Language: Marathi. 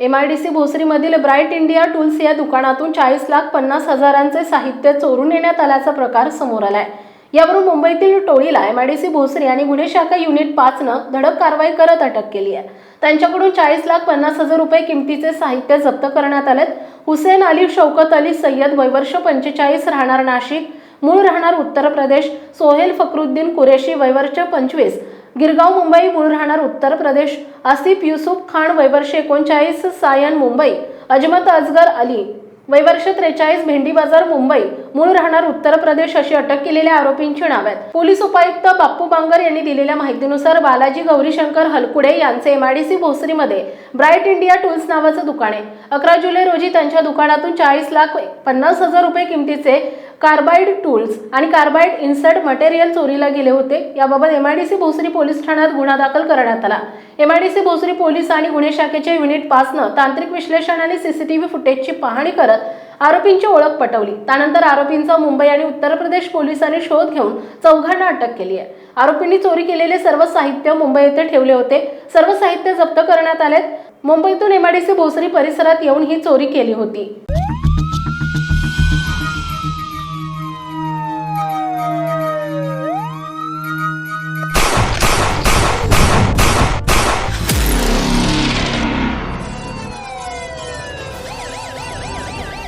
एम आय डी सी भोसरीमधील ब्राईट इंडिया टूल्स या दुकानातून चाळीस लाख पन्नास हजारांचे साहित्य चोरून नेण्यात आल्याचा प्रकार समोर आलाय. यावरून मुंबईतील टोळीला M I D C Bhosari आणि गुन्हे शाखा युनिट पाचनं धडक कारवाई करत अटक केली आहे. त्यांच्याकडून चाळीस लाख पन्नास हजार रुपये किमतीचे साहित्य जप्त करण्यात आलेत. हुसेन अली शौकत अली सय्यद वयवर्ष पंचेचाळीस राहणार नाशिक मूळ राहणार उत्तर प्रदेश सोहेल फखरुद्दीन कुरेशी वयवर्ष पंचवीस गिरगाव मुंबई मूळ राहणार उत्तर प्रदेश. आसिफ युसुफ खान वयवर्ष एकोणचाळीस सायन मुंबई. अजमत अजगर अली वयवर्ष त्रेचाळीस भेंडी बाजार मुंबई. मूळ राहणार उत्तर प्रदेश अशी अटक केलेल्या आरोपींची नावे आहेत. पोलीस उपायुक्त बाप्पू बांगर यांनी दिलेल्या माहितीनुसार बालाजी गौरीशंकर हलकुडे यांचे एमआयडीसी भोसरीमध्ये ब्राईट इंडिया टूल्स नावाचं दुकान आहे. अकरा जुलै रोजी त्यांच्या दुकानातून चाळीस लाख पन्नास हजार रुपये किमतीचे कार्बाइड टूल्स आणि कार्बाइड इन्सर्ट मटेरियल चोरीला गेले होते. याबाबत एमआयडीसी भोसरी पोलीस ठाण्यात गुन्हा दाखल करण्यात आला. एमआयडीसी भोसरी पोलीस आणि गुन्हे शाखेचे युनिट पाचनं तांत्रिक विश्लेषण आणि सीसीटीव्ही फुटेजची पाहणी करत आरोपींची ओळख पटवली. त्यानंतर आरोपींचा मुंबई आणि उत्तर प्रदेश पोलिसांनी शोध घेऊन चौघांना अटक केली आहे. आरोपींनी चोरी केलेले सर्व साहित्य मुंबई येथे ठेवले होते. सर्व साहित्य जप्त करण्यात आले मुंबईतून एमआयडीसी भोसरी परिसरात येऊन ही चोरी केली होती.